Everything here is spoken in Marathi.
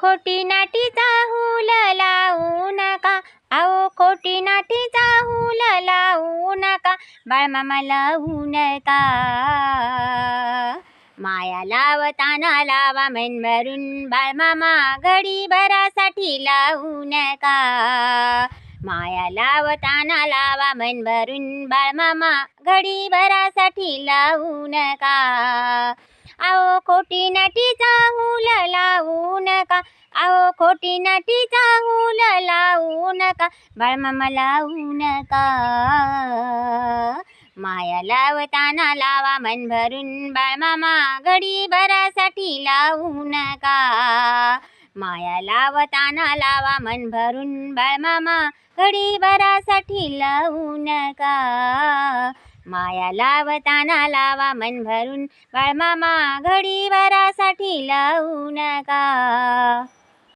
खोटी नाटी चाहूल लावू नका. आओ खोटी नाटी चाहूल लावू नका. बाळमामा लावू नका. माया लावताना लावा मन भरून बाळमामा घडी भरासाठी लावू नका. माया लावताना लावा मन भरून बाळमामा घडी भरासाठी लावू नका. आओ खोटी नाटी चाहूल नका अहो खोटी नाटी हुल लावू नका बाळमामा लावू नका. माया लावताना लावा मन भरून बाळमामा घडी भरासाठी लावू नका. माया लावताना लावा मन भरून बाळमामा घडी भरासाठी लावू नका. माया लावताना लावा मन भरून बाळमामा घडी भरासाठी लावू नका.